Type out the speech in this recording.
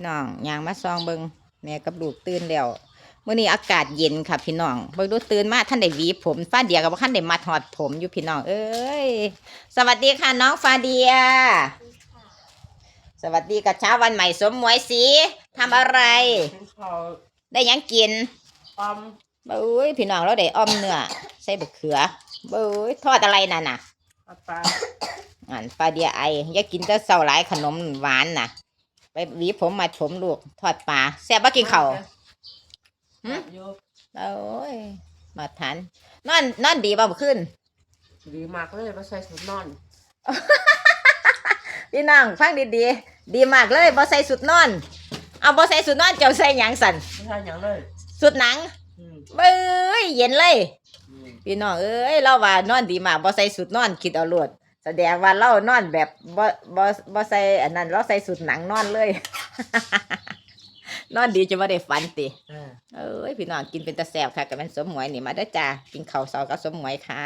พี่น้องยางมาซองเบิงแม่กับลูกตื่นแล้วมื้อนี้อากาศเย็นค่ะพี่น้องเบิ่งดูตื่นมาท่านได้หวีผมฟ้าเดียกับท่านได้มาถอดผมอยู่พี่น้อง เอ้ยสวัสดีค่ะน้องฟาเดีย สวัสดีกับเช้าวันใหม่สมหมวยสีทำอะไรกินข้าวได้หยังกินออมเบ้ยพี่น้องเราได้อ้อมเนื้อใส่บะเขือเบ้ยทอดอะไรนั่นน่ะปลาปลาอันปลาเดียไออย่ากินแต่เศร้าหลายขนมหวานน่ะ ไปหวีผมมาผมลูกทอดปลาแซ่บบ่กินข้าวหืมอยู่โอ้ยมาทานนอนนอนดีบ่เมื่อคืนดีมากเลยมาใส่ชุดนอน พี่น้องฟังดีๆ ดีมากเลยบ่ใส่สุดนอน เอาบ่ใส่สุดนอนเจ้าใส่หยังสั่นไม่ใช่อย่างเลยสุดหนังอืมเบ้ยเย็นเลย อืมพี่น้องเอ้ยเราว่านอนดีมากบ่ใส่สุดนอนคิดเอาโลด แสดงว่าเรานอนแบบบ่บ่บ่ใส่อันนั้นเราใส่สุดหนังนอนเลย นอนดีจะบ่ได้ฝันติอ่าเอ้ยพี่น้องกินเป็นตะแซ่บค่ะกับแม่นสมหมวยนี่มาเด้อจ้ากินข้าวเช้ากับสมหมวยค่ะ